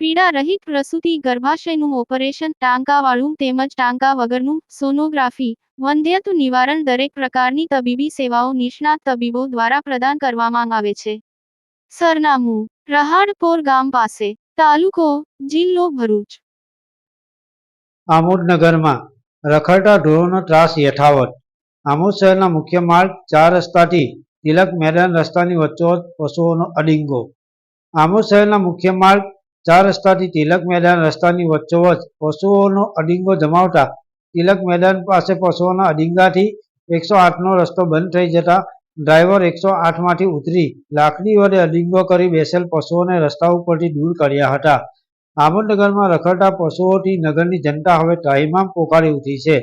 પીડા રહિત પ્રસૂતિ ગર્ભાશયનું ઓપરેશન ટાંકાવાળું તેમજ ટાંકા વગરનું સોનોગ્રાફી વંધ્યત્વ નિવારણ દરેક પ્રકારની તબીબી સેવાઓ નિષ્ણાત તબીબો દ્વારા પ્રદાન કરવામાં આવે છે. સરનામું, રહાડપોર ગામ પાસે, તાલુકો, જિલ્લો ભરૂચ. આમોદ નગરમાં રખડતા ઢોરોનો ત્રાસ યથાવત. આમોદ શહેરના મુખ્ય માર્ગ, ચાર રસ્તાથી તિલક મેદાન રસ્તાની વચ્ચોવચ પશુઓનો અડિંગો. આમોદ શહેરના મુખ્ય માર્ગ ચાર રસ્તાથી તિલક મેદાન રસ્તાની વચ્ચોવચ પશુઓનો અડીંગો જમાવતા તિલક મેદાન પાસે પશુઓના અડીંગાથી એકસો આઠનો રસ્તો બંધ થઈ જતા ડ્રાઈવર એકસો આઠમાંથી ઉતરી લાકડી વડે અડીંગો કરી બેસેલ પશુઓને રસ્તા ઉપરથી દૂર કર્યા હતા. આમોદનગરમાં રખડતા પશુઓથી નગરની જનતા હવે ત્રાહિમામ પોકારી ઉઠી છે.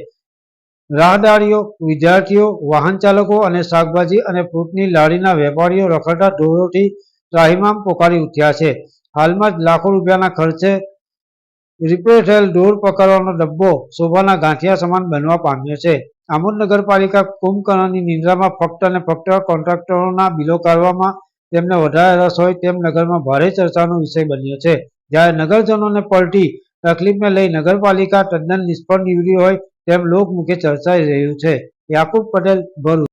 રાહદારીઓ, વિદ્યાર્થીઓ, વાહન ચાલકો અને શાકભાજી અને ફ્રૂટની લારીના વેપારીઓ રખડતા ઢોરોથી ત્રાહિમામ પોકારી ઉઠ્યા છે. હાલમાં જ લાખો રૂપિયાના ખર્ચે રિપેર થયેલ ઢોર પકડવાનો ડબ્બો શોભાના ગાંઠિયા સમાન બનવા પામ્યો છે. આમોદ નગરપાલિકા કુંભકર્ણની નિંદ્રામાં ફક્ત અને ફક્ત કોન્ટ્રાક્ટરોના બિલો કાઢવામાં તેમને વધારે રસ હોય તેમ નગરમાં ભારે ચર્ચાનો વિષય બન્યો છે. જ્યારે નગરજનોને પલટી તકલીફને લઈ નગરપાલિકા તદ્દન નિષ્ફળ નીવડી હોય તેમ લોકમુખે ચર્ચાઈ રહ્યું છે. યાકુબ પટેલ ભરૂચ.